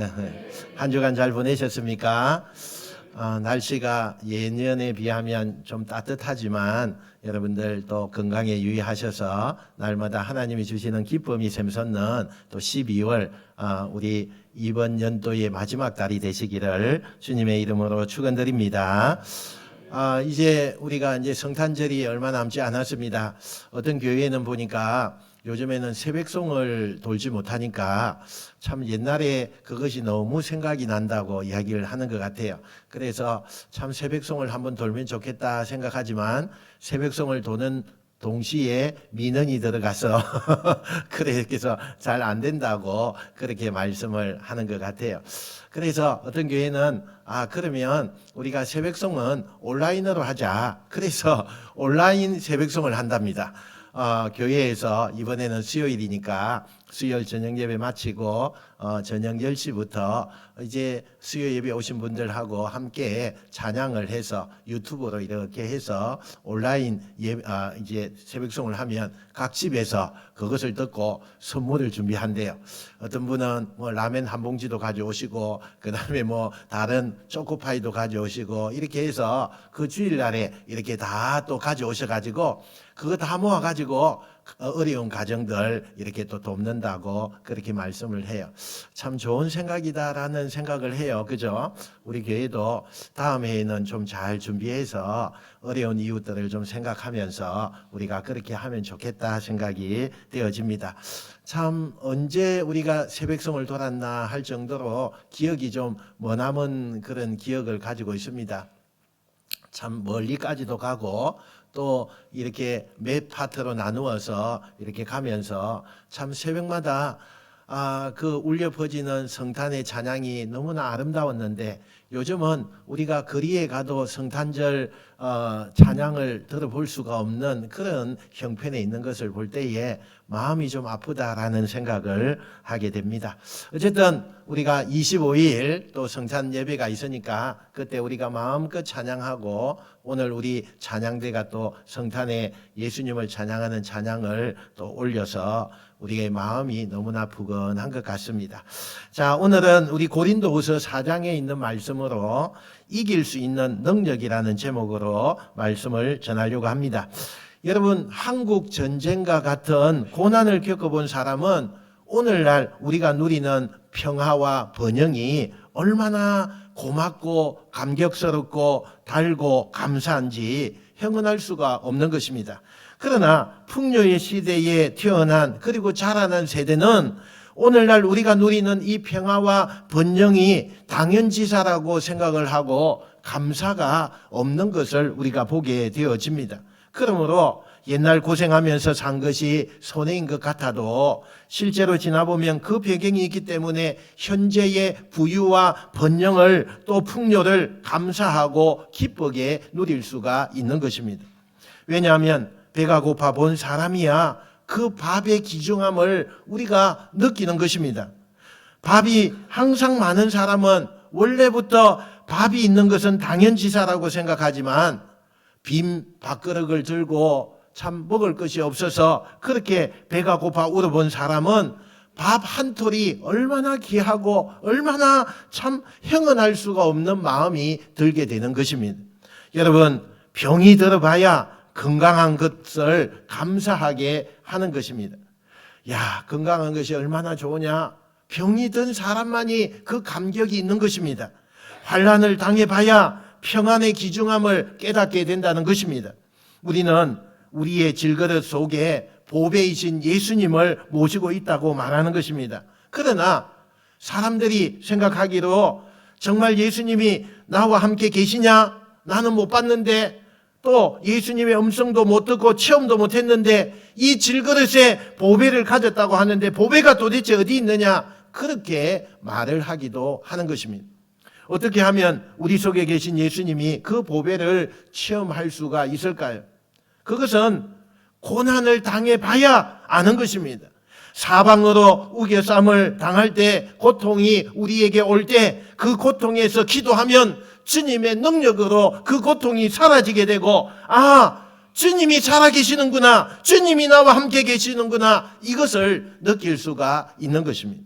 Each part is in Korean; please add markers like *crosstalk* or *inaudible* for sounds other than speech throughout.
*laughs* 한 주간 잘 보내셨습니까? 어, 날씨가 예년에 비하면 좀 따뜻하지만 여러분들 또 건강에 유의하셔서 날마다 하나님이 주시는 기쁨이 샘솟는 또 12월 어, 우리 이번 연도의 마지막 달이 되시기를 주님의 이름으로 축원드립니다. 아, 이제 우리가 이제 성탄절이 얼마 남지 않았습니다. 어떤 교회는 보니까 요즘에는 새벽송을 돌지 못하니까 참 옛날에 그것이 너무 생각이 난다고 이야기를 하는 것 같아요. 그래서 참 새벽송을 한번 돌면 좋겠다 생각하지만 새벽송을 도는 동시에 민원이 들어가서 *laughs* 그래서 잘 안 된다고 그렇게 말씀을 하는 것 같아요. 그래서 어떤 교회는 아 그러면 우리가 새벽송은 온라인으로 하자. 그래서 온라인 새벽송을 한답니다. 어, 교회에서 이번에는 수요일이니까 수요일 저녁 예배 마치고 어, 저녁 10시부터 이제 수요 예배 오신 분들하고 함께 찬양을 해서 유튜브로 이렇게 해서 온라인 예, 아, 이제 새벽송을 하면 각 집에서 그것을 듣고 선물을 준비한대요. 어떤 분은 뭐 라면 한 봉지도 가져오시고 그다음에 뭐 다른 초코파이도 가져오시고 이렇게 해서 그 주일날에 이렇게 다 또 가져오셔 가지고 그거 다 모아 가지고 어려운 가정들 이렇게 또 돕는다고 그렇게 말씀을 해요. 참 좋은 생각이다라는 생각을 해요. 그죠? 우리 교회도 다음 해에는 좀 잘 준비해서 어려운 이웃들을 좀 생각하면서 우리가 그렇게 하면 좋겠다 생각이 되어집니다. 참 언제 우리가 새벽송을 돌았나 할 정도로 기억이 좀 머남은 그런 기억을 가지고 있습니다. 참 멀리까지도 가고 또 이렇게 몇 파트로 나누어서 이렇게 가면서 참 새벽마다 아, 그 울려 퍼지는 성탄의 찬양이 너무나 아름다웠는데 요즘은 우리가 거리에 가도 성탄절 어, 찬양을 들어볼 수가 없는 그런 형편에 있는 것을 볼 때에 마음이 좀 아프다라는 생각을 하게 됩니다. 어쨌든 우리가 25일 또 성탄 예배가 있으니까 그때 우리가 마음껏 찬양하고 오늘 우리 찬양대가 또 성탄에 예수님을 찬양하는 찬양을 또 올려서 우리의 마음이 너무나 부건한 것 같습니다. 자, 오늘은 우리 고린도후서 4장에 있는 말씀으로 이길 수 있는 능력이라는 제목으로 말씀을 전하려고 합니다. 여러분, 한국 전쟁과 같은 고난을 겪어본 사람은 오늘날 우리가 누리는 평화와 번영이 얼마나 고맙고 감격스럽고 달고 감사한지 형언할 수가 없는 것입니다. 그러나 풍요의 시대에 태어난 그리고 자라난 세대는 오늘날 우리가 누리는 이 평화와 번영이 당연지사라고 생각을 하고 감사가 없는 것을 우리가 보게 되어집니다. 그러므로 옛날 고생하면서 산 것이 손해인 것 같아도 실제로 지나보면 그 배경이 있기 때문에 현재의 부유와 번영을 또 풍요를 감사하고 기쁘게 누릴 수가 있는 것입니다. 왜냐하면 배가 고파 본 사람이야 그 밥의 귀중함을 우리가 느끼는 것입니다. 밥이 항상 많은 사람은 원래부터 밥이 있는 것은 당연지사라고 생각하지만 빈 밥그릇을 들고 참 먹을 것이 없어서 그렇게 배가 고파 울어본 사람은 밥 한 톨이 얼마나 귀하고 얼마나 참 형언할 수가 없는 마음이 들게 되는 것입니다. 여러분, 병이 들어봐야 건강한 것을 감사하게 하는 것입니다. 야, 건강한 것이 얼마나 좋으냐? 병이 든 사람만이 그 감격이 있는 것입니다. 환란을 당해봐야 평안의 귀중함을 깨닫게 된다는 것입니다. 우리는 우리의 질그릇 속에 보배이신 예수님을 모시고 있다고 말하는 것입니다. 그러나 사람들이 생각하기로 정말 예수님이 나와 함께 계시냐? 나는 못 봤는데 또 예수님의 음성도 못 듣고 체험도 못 했는데 이 질그릇에 보배를 가졌다고 하는데 보배가 도대체 어디 있느냐? 그렇게 말을 하기도 하는 것입니다. 어떻게 하면 우리 속에 계신 예수님이 그 보배를 체험할 수가 있을까요? 그것은 고난을 당해 봐야 아는 것입니다. 사방으로 우겨쌈을 당할 때 고통이 우리에게 올 때 그 고통에서 기도하면 주님의 능력으로 그 고통이 사라지게 되고 아 주님이 살아계시는구나 주님이 나와 함께 계시는구나 이것을 느낄 수가 있는 것입니다.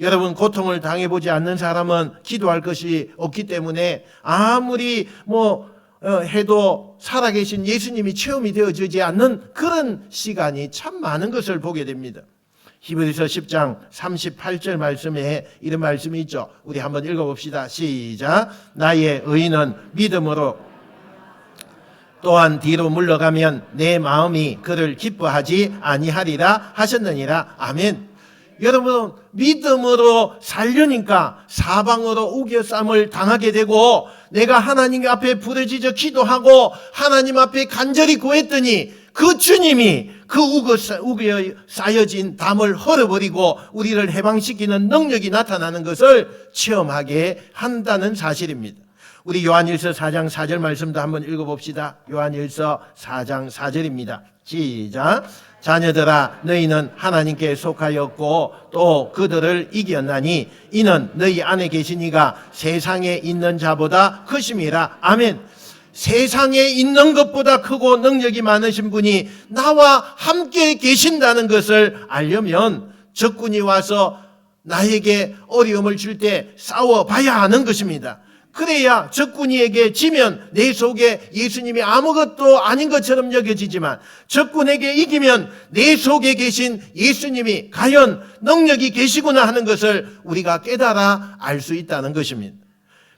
여러분 고통을 당해보지 않는 사람은 기도할 것이 없기 때문에 아무리 뭐 어, 해도 살아계신 예수님이 체험이 되어지지 않는 그런 시간이 참 많은 것을 보게 됩니다. 히브리서 10장 38절 말씀에 이런 말씀이 있죠. 우리 한번 읽어봅시다. 시작. 나의 의인은 믿음으로 또한 뒤로 물러가면 내 마음이 그를 기뻐하지 아니하리라 하셨느니라. 아멘. 여러분 믿음으로 살려니까 사방으로 우겨쌈을 당하게 되고 내가 하나님 앞에 부르짖어 기도하고 하나님 앞에 간절히 구했더니 그 주님이 그 우겨 우겨 쌓여진 담을 헐어버리고 우리를 해방시키는 능력이 나타나는 것을 체험하게 한다는 사실입니다. 우리 요한일서 4장 4절 말씀도 한번 읽어봅시다. 요한일서 4장 4절입니다. 시작. 자녀들아 너희는 하나님께 속하였고 또 그들을 이겼나니 이는 너희 안에 계신 이가 세상에 있는 자보다 크심이라. 아멘. 세상에 있는 것보다 크고 능력이 많으신 분이 나와 함께 계신다는 것을 알려면 적군이 와서 나에게 어려움을 줄 때 싸워 봐야 하는 것입니다. 그래야 적군이에게 지면 내 속에 예수님이 아무것도 아닌 것처럼 여겨지지만 적군에게 이기면 내 속에 계신 예수님이 과연 능력이 계시구나 하는 것을 우리가 깨달아 알 수 있다는 것입니다.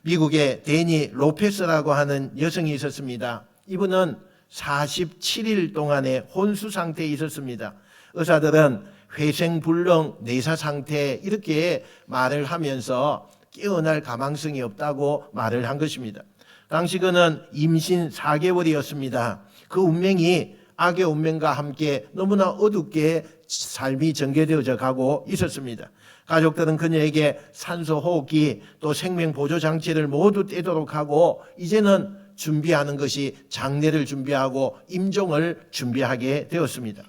미국의 데니 로페스라고 하는 여성이 있었습니다. 이분은 47일 동안의 혼수 상태에 있었습니다. 의사들은 회생불능 내사 상태 이렇게 말을 하면서 깨어날 가망성이 없다고 말을 한 것입니다. 당시 그는 임신 4개월이었습니다. 그 운명이 악의 운명과 함께 너무나 어둡게 삶이 전개되어져 가고 있었습니다. 가족들은 그녀에게 산소 호흡기 또 생명 보조 장치를 모두 떼도록 하고 이제는 준비하는 것이 장례를 준비하고 임종을 준비하게 되었습니다.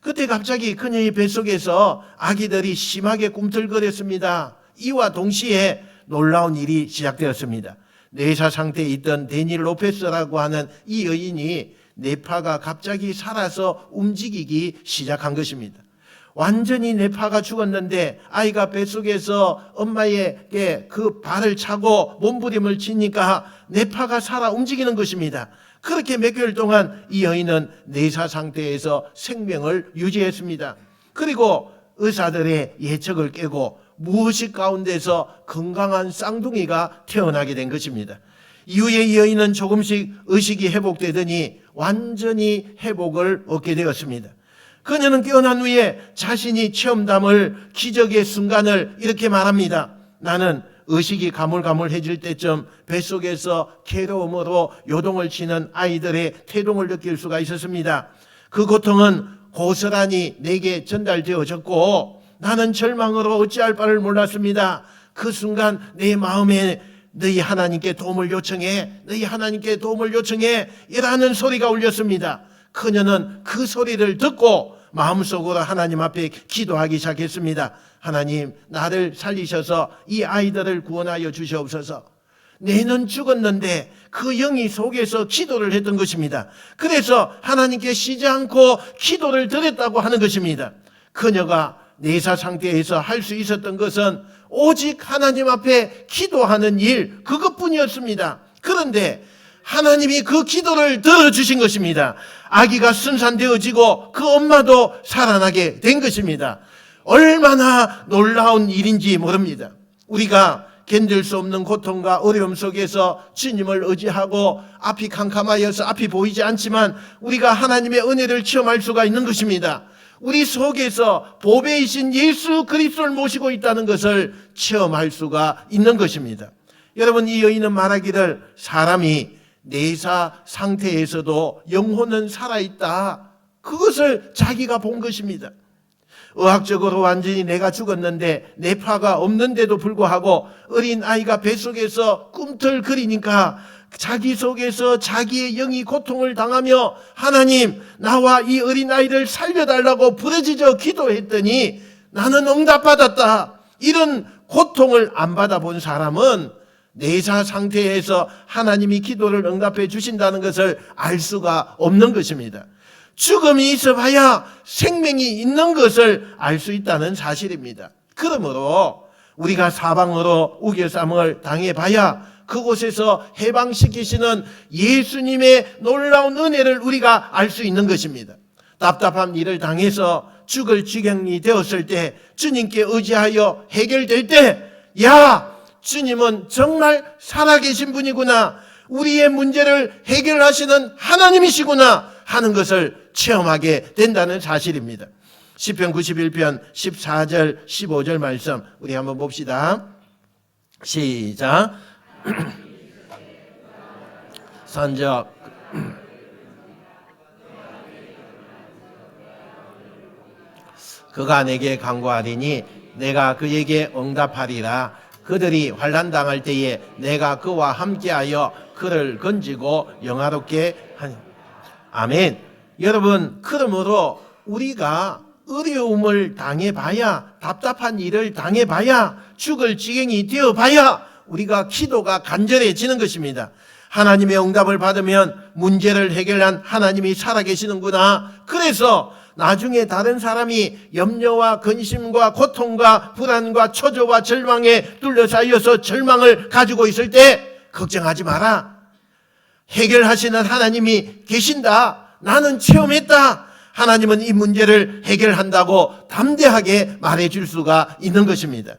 그때 갑자기 그녀의 뱃속에서 아기들이 심하게 꿈틀거렸습니다. 이와 동시에 놀라운 일이 시작되었습니다. 내사 상태에 있던 데닐 로페스라고 하는 이 여인이 뇌파가 갑자기 살아서 움직이기 시작한 것입니다. 완전히 뇌파가 죽었는데 아이가 뱃속에서 엄마에게 그 발을 차고 몸부림을 치니까 뇌파가 살아 움직이는 것입니다. 그렇게 몇 개월 동안 이 여인은 내사 상태에서 생명을 유지했습니다. 그리고 의사들의 예측을 깨고 무엇이 가운데서 건강한 쌍둥이가 태어나게 된 것입니다. 이후에 이 여인은 조금씩 의식이 회복되더니 완전히 회복을 얻게 되었습니다. 그녀는 깨어난 후에 자신이 체험담을 기적의 순간을 이렇게 말합니다. 나는 의식이 가물가물해질 때쯤 뱃속에서 괴로움으로 요동을 치는 아이들의 태동을 느낄 수가 있었습니다. 그 고통은 고스란히 내게 전달되어졌고 나는 절망으로 어찌할 바를 몰랐습니다. 그 순간 내 마음에 너희 하나님께 도움을 요청해 너희 하나님께 도움을 요청해 이라는 소리가 울렸습니다. 그녀는 그 소리를 듣고 마음속으로 하나님 앞에 기도하기 시작했습니다. 하나님, 나를 살리셔서 이 아이들을 구원하여 주시옵소서. 내는 죽었는데 그 영이 속에서 기도를 했던 것입니다. 그래서 하나님께 쉬지 않고 기도를 드렸다고 하는 것입니다. 그녀가 내사 상태에서 할 수 있었던 것은 오직 하나님 앞에 기도하는 일, 그것뿐이었습니다. 그런데 하나님이 그 기도를 들어주신 것입니다. 아기가 순산되어지고 그 엄마도 살아나게 된 것입니다. 얼마나 놀라운 일인지 모릅니다. 우리가 견딜 수 없는 고통과 어려움 속에서 주님을 의지하고 앞이 캄캄하여서 앞이 보이지 않지만 우리가 하나님의 은혜를 체험할 수가 있는 것입니다. 우리 속에서 보배이신 예수 그리스도를 모시고 있다는 것을 체험할 수가 있는 것입니다. 여러분 이 여인은 말하기를 사람이 내사 상태에서도 영혼은 살아있다. 그것을 자기가 본 것입니다. 의학적으로 완전히 내가 죽었는데 뇌파가 없는데도 불구하고 어린 아이가 뱃속에서 꿈틀거리니까 자기 속에서 자기의 영이 고통을 당하며 하나님 나와 이 어린 아이를 살려달라고 부르짖어 기도했더니 나는 응답받았다. 이런 고통을 안 받아본 사람은 내사 상태에서 하나님이 기도를 응답해 주신다는 것을 알 수가 없는 것입니다. 죽음이 있어 봐야 생명이 있는 것을 알 수 있다는 사실입니다. 그러므로 우리가 사방으로 우겨쌈을 당해봐야 그곳에서 해방시키시는 예수님의 놀라운 은혜를 우리가 알 수 있는 것입니다. 답답한 일을 당해서 죽을 지경이 되었을 때 주님께 의지하여 해결될 때, 야, 주님은 정말 살아계신 분이구나. 우리의 문제를 해결하시는 하나님이시구나 하는 것을 체험하게 된다는 사실입니다. 시편 91편 14절 15절 말씀 우리 한번 봅시다. 시작. *clears throat* 선적 *clears throat* 그가 내게 간구하리니 내가 그에게 응답하리라 그들이 환난 당할 때에 내가 그와 함께하여 그를 건지고 영화롭게 하니 아멘. 여러분 그러므로 우리가 어려움을 당해봐야 답답한 일을 당해봐야 죽을 지경이 되어봐야 우리가 기도가 간절해지는 것입니다. 하나님의 응답을 받으면 문제를 해결한 하나님이 살아계시는구나. 그래서 나중에 다른 사람이 염려와 근심과 고통과 불안과 초조와 절망에 둘러싸여서 절망을 가지고 있을 때 걱정하지 마라. 해결하시는 하나님이 계신다. 나는 체험했다. 하나님은 이 문제를 해결한다고 담대하게 말해 줄 수가 있는 것입니다.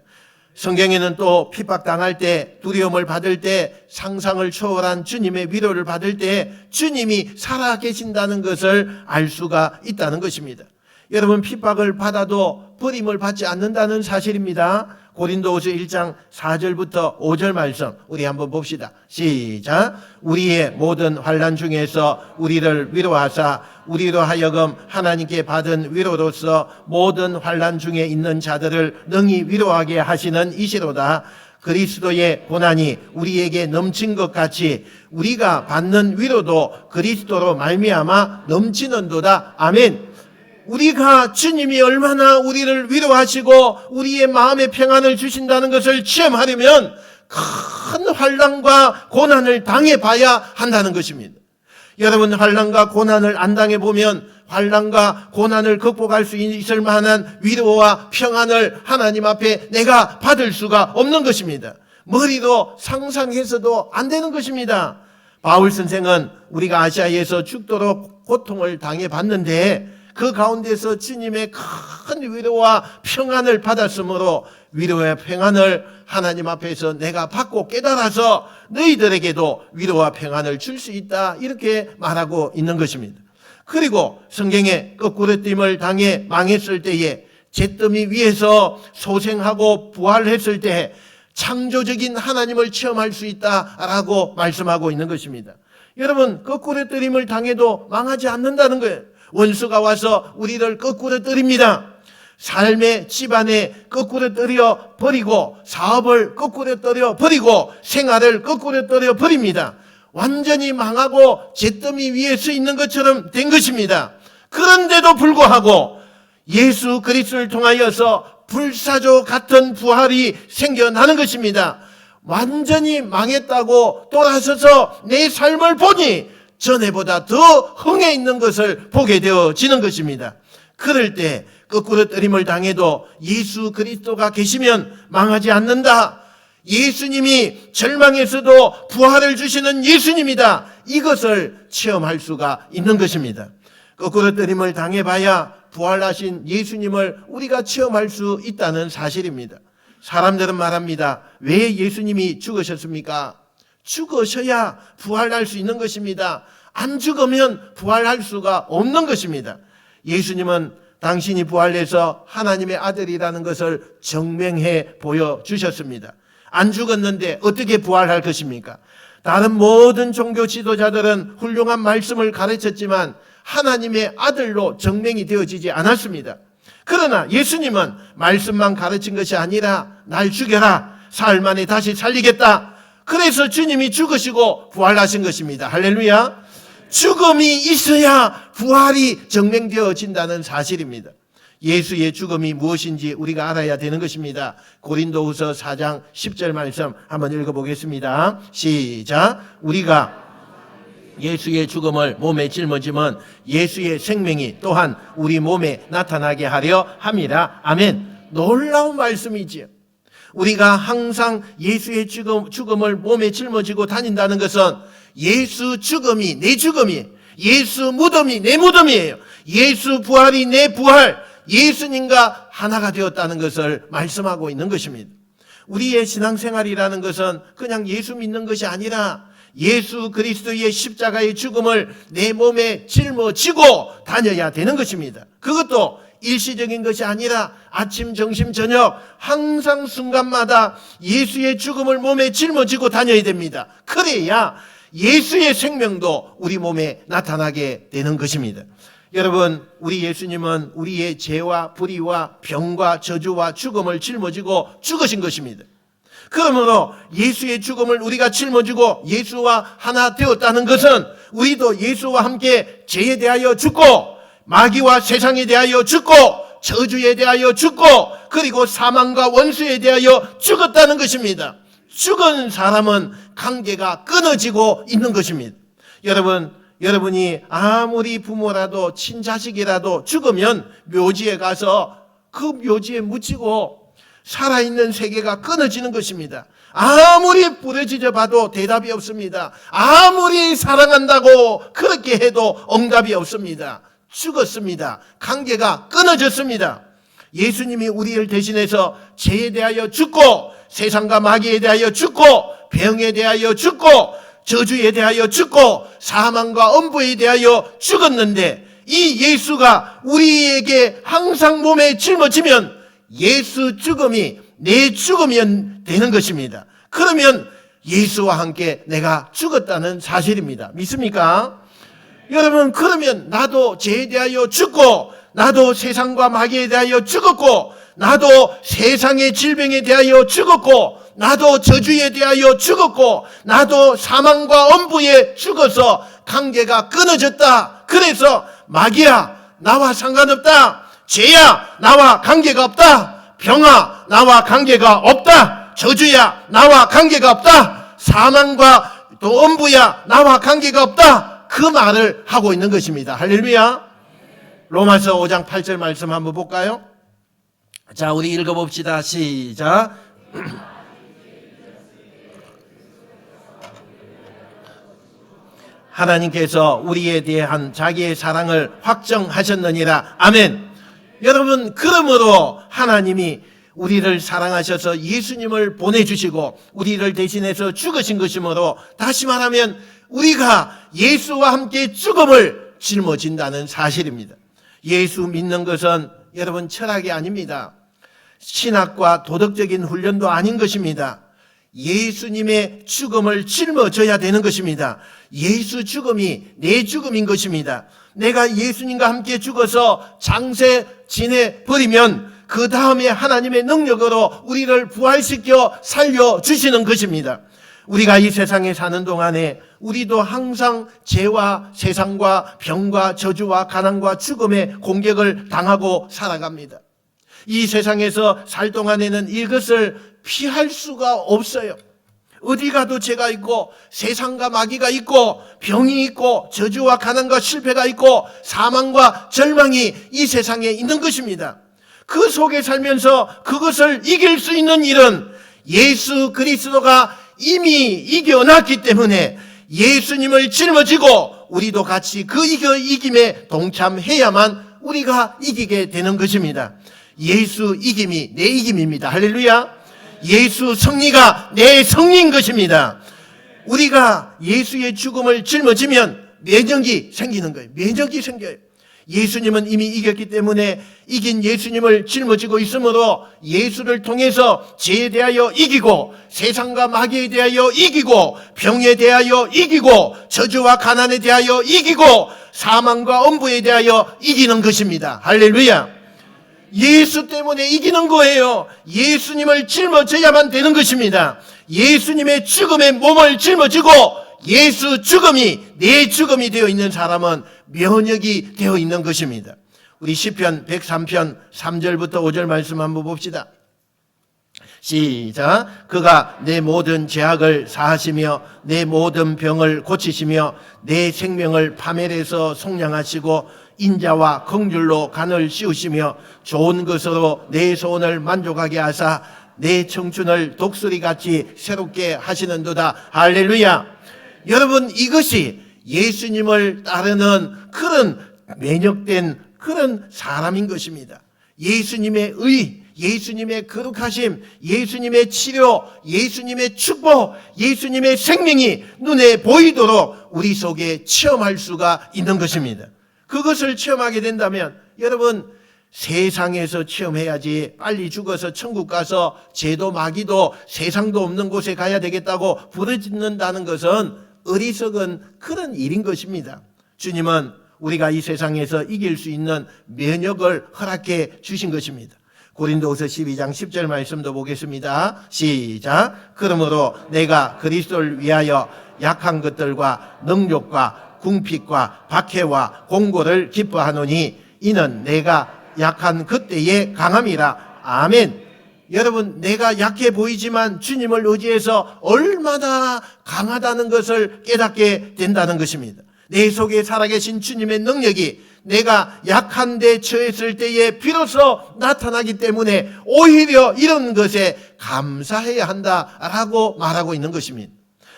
성경에는 또 핍박당할 때, 두려움을 받을 때, 상상을 초월한 주님의 위로를 받을 때, 주님이 살아 계신다는 것을 알 수가 있다는 것입니다. 여러분, 핍박을 받아도 버림을 받지 않는다는 사실입니다. 고린도후서 1장 4절부터 5절 말씀 우리 한번 봅시다. 시작. 우리의 모든 환란 중에서 우리를 위로하사 우리로 하여금 하나님께 받은 위로로서 모든 환란 중에 있는 자들을 능히 위로하게 하시는 이시로다. 그리스도의 고난이 우리에게 넘친 것 같이 우리가 받는 위로도 그리스도로 말미암아 넘치는도다. 아멘. 우리가 주님이 얼마나 우리를 위로하시고 우리의 마음의 평안을 주신다는 것을 체험하려면 큰 환란과 고난을 당해 봐야 한다는 것입니다. 여러분 환란과 고난을 안 당해 보면 환란과 고난을 극복할 수 있을 만한 위로와 평안을 하나님 앞에 내가 받을 수가 없는 것입니다. 머리로 상상해서도 안 되는 것입니다. 바울 선생은 우리가 아시아에서 죽도록 고통을 당해 봤는데 그 가운데서 주님의 큰 위로와 평안을 받았으므로 위로의 평안을 하나님 앞에서 내가 받고 깨달아서 너희들에게도 위로와 평안을 줄 수 있다. 이렇게 말하고 있는 것입니다. 그리고 성경에 거꾸로 뜸을 당해 망했을 때에 잿더미 위에서 소생하고 부활했을 때 창조적인 하나님을 체험할 수 있다라고 말씀하고 있는 것입니다. 여러분, 거꾸로 뜨림을 당해도 망하지 않는다는 거예요. 원수가 와서 우리를 거꾸로 뜨립니다. 삶의 집안에 거꾸로 떨어 버리고 사업을 거꾸로 떨어 버리고 생활을 거꾸로 떨어 버립니다. 완전히 망하고 잿더미 위에 서 있는 것처럼 된 것입니다. 그런데도 불구하고 예수 그리스도를 통하여서 불사조 같은 부활이 생겨나는 것입니다. 완전히 망했다고 돌아서서 내 삶을 보니 전에보다 더 흥해 있는 것을 보게 되어지는 것입니다. 그럴 때 거꾸로 뜨림을 당해도 예수 그리스도가 계시면 망하지 않는다. 예수님이 절망에서도 부활을 주시는 예수님이다. 이것을 체험할 수가 있는 것입니다. 거꾸로 뜨림을 당해봐야 부활하신 예수님을 우리가 체험할 수 있다는 사실입니다. 사람들은 말합니다. 왜 예수님이 죽으셨습니까? 죽으셔야 부활할 수 있는 것입니다. 안 죽으면 부활할 수가 없는 것입니다. 예수님은 당신이 부활해서 하나님의 아들이라는 것을 증명해 보여주셨습니다. 안 죽었는데 어떻게 부활할 것입니까? 다른 모든 종교 지도자들은 훌륭한 말씀을 가르쳤지만 하나님의 아들로 증명이 되어지지 않았습니다. 그러나 예수님은 말씀만 가르친 것이 아니라 날 죽여라. 사흘 만에 다시 살리겠다. 그래서 주님이 죽으시고 부활하신 것입니다. 할렐루야. 죽음이 있어야 부활이 증명되어진다는 사실입니다. 예수의 죽음이 무엇인지 우리가 알아야 되는 것입니다. 고린도후서 4장 10절 말씀 한번 읽어보겠습니다. 시작. 우리가 예수의 죽음을 몸에 짊어지면 예수의 생명이 또한 우리 몸에 나타나게 하려 함이라. 아멘. 놀라운 말씀이지요. 우리가 항상 예수의 죽음, 죽음을 몸에 짊어지고 다닌다는 것은 예수 죽음이 내 죽음이 예수 무덤이 내 무덤이에요. 예수 부활이 내 부활, 예수님과 하나가 되었다는 것을 말씀하고 있는 것입니다. 우리의 신앙생활이라는 것은 그냥 예수 믿는 것이 아니라 예수 그리스도의 십자가의 죽음을 내 몸에 짊어지고 다녀야 되는 것입니다. 그것도 일시적인 것이 아니라 아침, 점심, 저녁 항상 순간마다 예수의 죽음을 몸에 짊어지고 다녀야 됩니다. 그래야 예수의 생명도 우리 몸에 나타나게 되는 것입니다. 여러분, 우리 예수님은 우리의 죄와 불의와 병과 저주와 죽음을 짊어지고 죽으신 것입니다. 그러므로 예수의 죽음을 우리가 짊어지고 예수와 하나 되었다는 것은 우리도 예수와 함께 죄에 대하여 죽고 마귀와 세상에 대하여 죽고 저주에 대하여 죽고 그리고 사망과 원수에 대하여 죽었다는 것입니다. 죽은 사람은 관계가 끊어지고 있는 것입니다. 여러분, 여러분이 아무리 부모라도 친자식이라도 죽으면 묘지에 가서 그 묘지에 묻히고 살아있는 세계가 끊어지는 것입니다. 아무리 부러지져 봐도 대답이 없습니다. 아무리 사랑한다고 그렇게 해도 응답이 없습니다. 죽었습니다. 관계가 끊어졌습니다. 예수님이 우리를 대신해서 죄에 대하여 죽고 세상과 마귀에 대하여 죽고 병에 대하여 죽고 저주에 대하여 죽고 사망과 엄부에 대하여 죽었는데 이 예수가 우리에게 항상 몸에 짊어지면 예수 죽음이 내 죽음이 되는 것입니다. 그러면 예수와 함께 내가 죽었다는 사실입니다. 믿습니까? 여러분, 그러면 나도 죄에 대하여 죽고, 나도 세상과 마귀에 대하여 죽었고, 나도 세상의 질병에 대하여 죽었고, 나도 저주에 대하여 죽었고, 나도 사망과 엄부에 죽어서 관계가 끊어졌다. 그래서 마귀야, 나와 상관없다. 죄야, 나와 관계가 없다. 병아, 나와 관계가 없다. 저주야, 나와 관계가 없다. 사망과 또 엄부야, 나와 관계가 없다. 그 말을 하고 있는 것입니다. 할렐루야. 로마서 5장 8절 말씀 한번 볼까요? 자, 우리 읽어봅시다. 시작. *clears throat* 하나님께서 우리에 대한 자기의 사랑을 확정하셨느니라. 아멘. 여러분, 그러므로 하나님이 우리를 사랑하셔서 예수님을 보내주시고 우리를 대신해서 죽으신 것이므로 다시 말하면 우리가 예수와 함께 죽음을 짊어진다는 사실입니다. 예수 믿는 것은 여러분 철학이 아닙니다. 신학과 도덕적인 훈련도 아닌 것입니다. 예수님의 죽음을 짊어져야 되는 것입니다. 예수 죽음이 내 죽음인 것입니다. 내가 예수님과 함께 죽어서 장세 지내 버리면 그 다음에 하나님의 능력으로 우리를 부활시켜 살려 주시는 것입니다. 우리가 이 세상에 사는 동안에 우리도 항상 죄와 세상과 병과 저주와 가난과 죽음의 공격을 당하고 살아갑니다. 이 세상에서 살 동안에는 이것을 피할 수가 없어요. 어디 가도 죄가 있고 세상과 마귀가 있고 병이 있고 저주와 가난과 실패가 있고 사망과 절망이 이 세상에 있는 것입니다. 그 속에 살면서 그것을 이길 수 있는 일은 예수 그리스도가 이미 이겨놨기 때문에 예수님을 짊어지고 우리도 같이 그 이겨 이김에 동참해야만 우리가 이기게 되는 것입니다. 예수 이김이 내 이김입니다. 할렐루야. 예수 승리가 내 승리인 것입니다. 우리가 예수의 죽음을 짊어지면 면역이 생기는 거예요. 면역이 생겨요. 예수님은 이미 이겼기 때문에 이긴 예수님을 짊어지고 있으므로 예수를 통해서 죄에 대하여 이기고 세상과 마귀에 대하여 이기고 병에 대하여 이기고 저주와 가난에 대하여 이기고 사망과 엄부에 대하여 이기는 것입니다. 할렐루야. 예수 때문에 이기는 거예요. 예수님을 짊어져야만 되는 것입니다. 예수님의 죽음의 몸을 짊어지고 예수 죽음이 내 죽음이 되어 있는 사람은 면역이 되어 있는 것입니다. 우리 시편 103편 3절부터 5절 말씀 한번 봅시다. 시작. 그가 내 모든 죄악을 사하시며 내 모든 병을 고치시며 내 생명을 파멸해서 속량하시고 인자와 긍휼로 간을 씌우시며 좋은 것으로 내 소원을 만족하게 하사 내 청춘을 독수리 같이 새롭게 하시는도다. 할렐루야. 여러분 이것이 예수님을 따르는 그런 매력된 그런 사람인 것입니다. 예수님의 의, 예수님의 거룩하심, 예수님의 치료, 예수님의 축복, 예수님의 생명이 눈에 보이도록 우리 속에 체험할 수가 있는 것입니다. 그것을 체험하게 된다면 여러분 세상에서 체험해야지 빨리 죽어서 천국 가서 죄도 마귀도 세상도 없는 곳에 가야 되겠다고 부르짖는다는 것은 어리석은 그런 일인 것입니다. 주님은 우리가 이 세상에서 이길 수 있는 면역을 허락해 주신 것입니다. 고린도후서 12장 10절 말씀도 보겠습니다. 시작. 그러므로 내가 그리스도를 위하여 약한 것들과 능력과 궁핍과 박해와 공고를 기뻐하노니 이는 내가 약한 그때의 강함이라. 아멘. 여러분, 내가 약해 보이지만 주님을 의지해서 얼마나 강하다는 것을 깨닫게 된다는 것입니다. 내 속에 살아계신 주님의 능력이 내가 약한 데 처했을 때에 비로소 나타나기 때문에 오히려 이런 것에 감사해야 한다라고 말하고 있는 것입니다.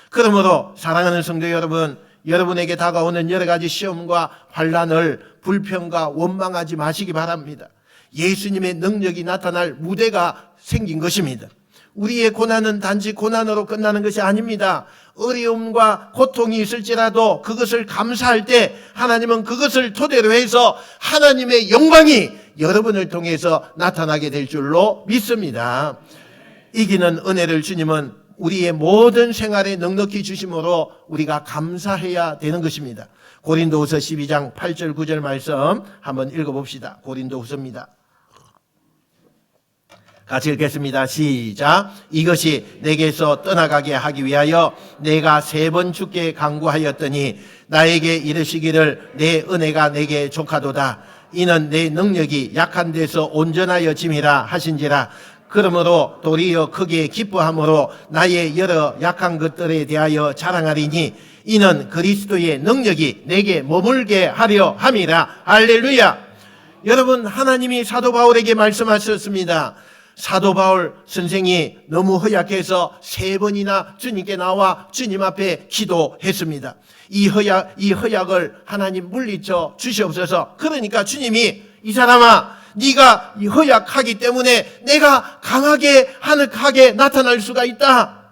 그러므로 사랑하는 성도 여러분, 여러분에게 다가오는 여러 가지 시험과 환란을 불평과 원망하지 마시기 바랍니다. 예수님의 능력이 나타날 무대가 생긴 것입니다. 우리의 고난은 단지 고난으로 끝나는 것이 아닙니다. 어려움과 고통이 있을지라도 그것을 감사할 때 하나님은 그것을 토대로 해서 하나님의 영광이 여러분을 통해서 나타나게 될 줄로 믿습니다. 이기는 은혜를 주님은 우리의 모든 생활에 넉넉히 주심으로 우리가 감사해야 되는 것입니다. 고린도후서 12장 8절 9절 말씀 한번 읽어봅시다. 고린도후서입니다. 같이 읽겠습니다. 시작. 이것이 내게서 떠나가게 하기 위하여 내가 세 번 죽게 강구하였더니 나에게 이르시기를 내 은혜가 내게 족하도다. 이는 내 능력이 약한 데서 온전하여 짐이라 하신지라. 그러므로 도리어 크게 기뻐함으로 나의 여러 약한 것들에 대하여 자랑하리니 이는 그리스도의 능력이 내게 머물게 하려 함이라. 할렐루야. 여러분 하나님이 사도 바울에게 말씀하셨습니다. 사도 바울 선생이 너무 허약해서 세 번이나 주님께 나와 주님 앞에 기도했습니다. 이 허약, 이 허약을 하나님 물리쳐 주시옵소서. 그러니까 주님이 이 사람아, 네가 이 허약하기 때문에 내가 강하게 하늘하게 나타날 수가 있다.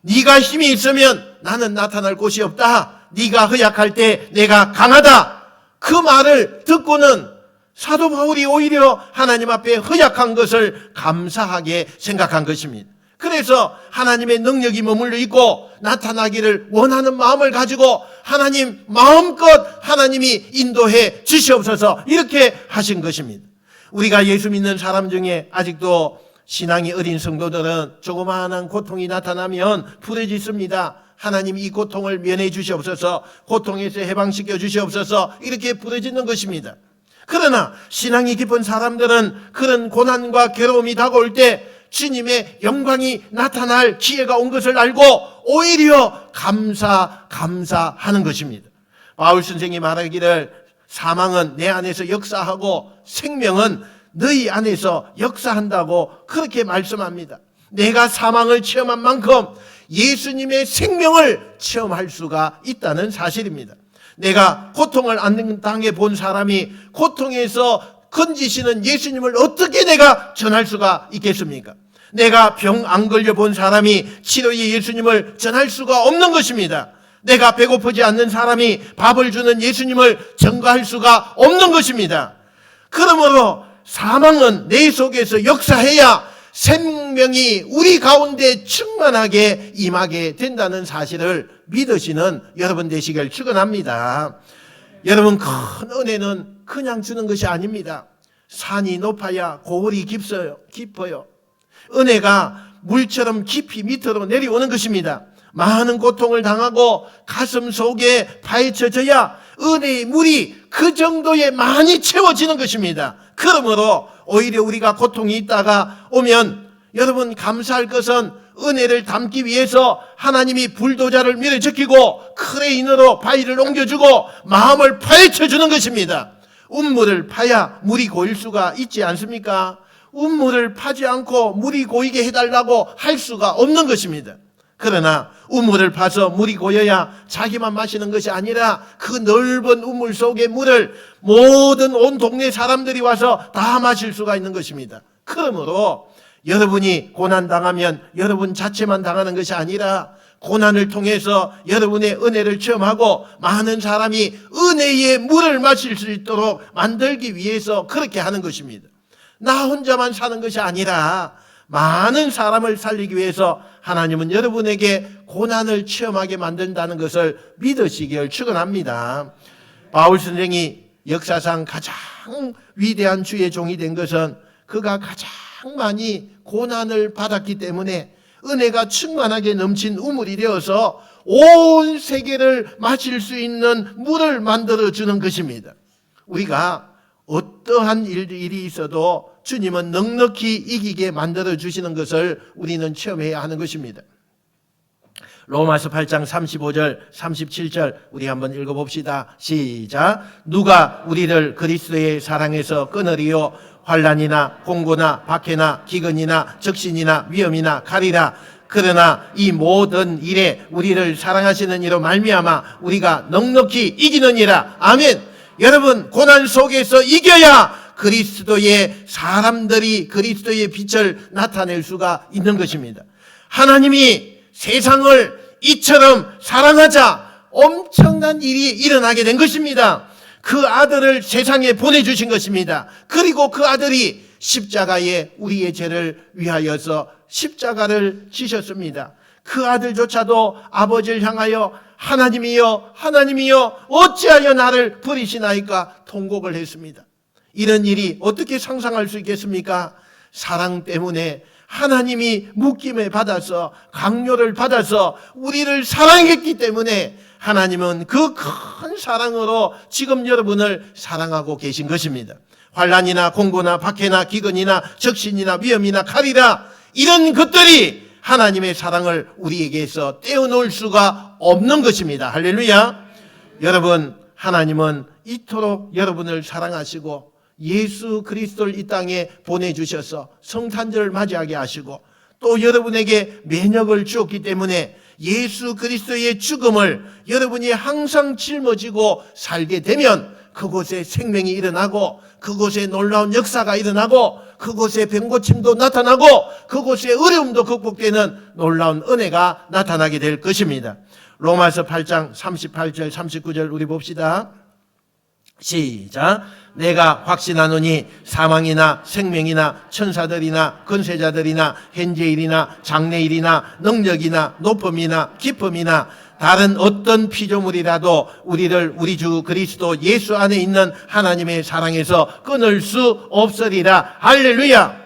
네가 힘이 있으면 나는 나타날 곳이 없다. 네가 허약할 때 내가 강하다. 그 말을 듣고는 사도 바울이 오히려 하나님 앞에 허약한 것을 감사하게 생각한 것입니다. 그래서 하나님의 능력이 머물러 있고 나타나기를 원하는 마음을 가지고 하나님 마음껏 하나님이 인도해 주시옵소서 이렇게 하신 것입니다. 우리가 예수 믿는 사람 중에 아직도 신앙이 어린 성도들은 조그마한 고통이 나타나면 부르짖습니다. 하나님 이 고통을 면해 주시옵소서, 고통에서 해방시켜 주시옵소서 이렇게 부르짖는 것입니다. 그러나 신앙이 깊은 사람들은 그런 고난과 괴로움이 다가올 때 주님의 영광이 나타날 기회가 온 것을 알고 오히려 감사, 감사하는 것입니다. 바울 선생이 말하기를 사망은 내 안에서 역사하고 생명은 너희 안에서 역사한다고 그렇게 말씀합니다. 내가 사망을 체험한 만큼 예수님의 생명을 체험할 수가 있다는 사실입니다. 내가 고통을 안 당해 본 사람이 고통에서 건지시는 예수님을 어떻게 내가 전할 수가 있겠습니까? 내가 병 안 걸려 본 사람이 치료의 예수님을 전할 수가 없는 것입니다. 내가 배고프지 않는 사람이 밥을 주는 예수님을 전가할 수가 없는 것입니다. 그러므로 사망은 내 속에서 역사해야 생명이 우리 가운데 충만하게 임하게 된다는 사실을 믿으시는 여러분 되시길 축원합니다. 여러분 큰 은혜는 그냥 주는 것이 아닙니다. 산이 높아야 고을이 깊어요. 깊어요. 은혜가 물처럼 깊이 밑으로 내려오는 것입니다. 많은 고통을 당하고 가슴 속에 파헤쳐져야 은혜의 물이 그 정도에 많이 채워지는 것입니다. 그러므로 오히려 우리가 고통이 있다가 오면 여러분 감사할 것은 은혜를 담기 위해서 하나님이 불도자를 밀어제끼고 크레인으로 바위를 옮겨주고 마음을 파헤쳐 주는 것입니다. 운물을 파야 물이 고일 수가 있지 않습니까? 우물을 파지 않고 물이 고이게 해달라고 할 수가 없는 것입니다. 그러나 우물을 파서 물이 고여야 자기만 마시는 것이 아니라 그 넓은 우물 속의 물을 모든 온 동네 사람들이 와서 다 마실 수가 있는 것입니다. 그러므로 여러분이 고난 당하면 여러분 자체만 당하는 것이 아니라 고난을 통해서 여러분의 은혜를 체험하고 많은 사람이 은혜의 물을 마실 수 있도록 만들기 위해서 그렇게 하는 것입니다. 나 혼자만 사는 것이 아니라 많은 사람을 살리기 위해서 하나님은 여러분에게 고난을 체험하게 만든다는 것을 믿으시길 축원합니다. 바울 선생이 역사상 가장 위대한 주의 종이 된 것은 그가 가장 많이 고난을 받았기 때문에 은혜가 충만하게 넘친 우물이 되어서 온 세계를 마실 수 있는 물을 만들어 주는 것입니다. 우리가 어떠한 일- 일이 있어도 주님은 넉넉히 이기게 만들어 주시는 것을 우리는 체험해야 하는 것입니다. 로마서 8장 35절, 37절 우리 한번 읽어 봅시다. 시작. 누가 우리를 그리스도의 사랑에서 끊으리요 환란이나 공고나 박해나 기근이나 적신이나 위험이나 가리라 그러나 이 모든 일에 우리를 사랑하시는 이로 말미암아 우리가 넉넉히 이기느니라. 아멘. 여러분 고난 속에서 이겨야 그리스도의 사람들이 그리스도의 빛을 나타낼 수가 있는 것입니다. 하나님이 세상을 이처럼 사랑하자 엄청난 일이 일어나게 된 것입니다. 그 아들을 세상에 보내주신 것입니다. 그리고 그 아들이 십자가에 우리의 죄를 위하여서 십자가를 지셨습니다. 그 아들조차도 아버지를 향하여 하나님이여 하나님이여 어찌하여 나를 버리시나이까 통곡을 했습니다. 이런 일이 어떻게 상상할 수 있겠습니까? 사랑 때문에 하나님이 묶임을 받아서 강요를 받아서 우리를 사랑했기 때문에 하나님은 그 큰 사랑으로 지금 여러분을 사랑하고 계신 것입니다. 환란이나 공고나 박해나 기근이나 적신이나 위험이나 칼이라 이런 것들이 하나님의 사랑을 우리에게서 떼어놓을 수가 없는 것입니다. 할렐루야. 여러분, 하나님은 이토록 여러분을 사랑하시고 예수 그리스도를 이 땅에 보내주셔서 성탄절을 맞이하게 하시고 또 여러분에게 면역을 주었기 때문에 예수 그리스도의 죽음을 여러분이 항상 짊어지고 살게 되면 그곳에 생명이 일어나고 그곳에 놀라운 역사가 일어나고 그곳에 병고침도 나타나고 그곳에 어려움도 극복되는 놀라운 은혜가 나타나게 될 것입니다. 로마서 8장 38절 39절 우리 봅시다. 시작. 내가 확신하노니 사망이나 생명이나 천사들이나 권세자들이나 현재일이나 장래일이나 능력이나 높음이나 기쁨이나 다른 어떤 피조물이라도 우리를 우리 주 그리스도 예수 안에 있는 하나님의 사랑에서 끊을 수 없으리라. 할렐루야.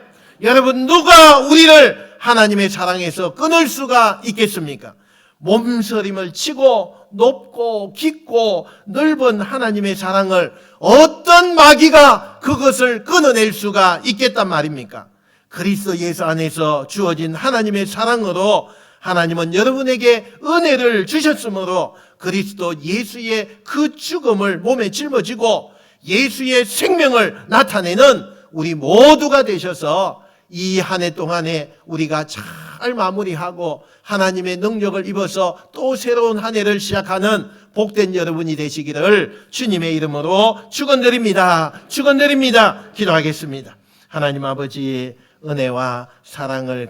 여러분 누가 우리를 하나님의 사랑에서 끊을 수가 있겠습니까? 몸서림을 치고 높고 깊고 넓은 하나님의 사랑을 어떤 마귀가 그것을 끊어낼 수가 있겠단 말입니까? 그리스도 예수 안에서 주어진 하나님의 사랑으로 하나님은 여러분에게 은혜를 주셨으므로 그리스도 예수의 그 죽음을 몸에 짊어지고 예수의 생명을 나타내는 우리 모두가 되셔서 이 한 해 동안에 우리가 잘 마무리하고 하나님의 능력을 입어서 또 새로운 한 해를 시작하는 복된 여러분이 되시기를 주님의 이름으로 축원드립니다. 축원드립니다. 기도하겠습니다. 하나님 아버지의 은혜와 사랑을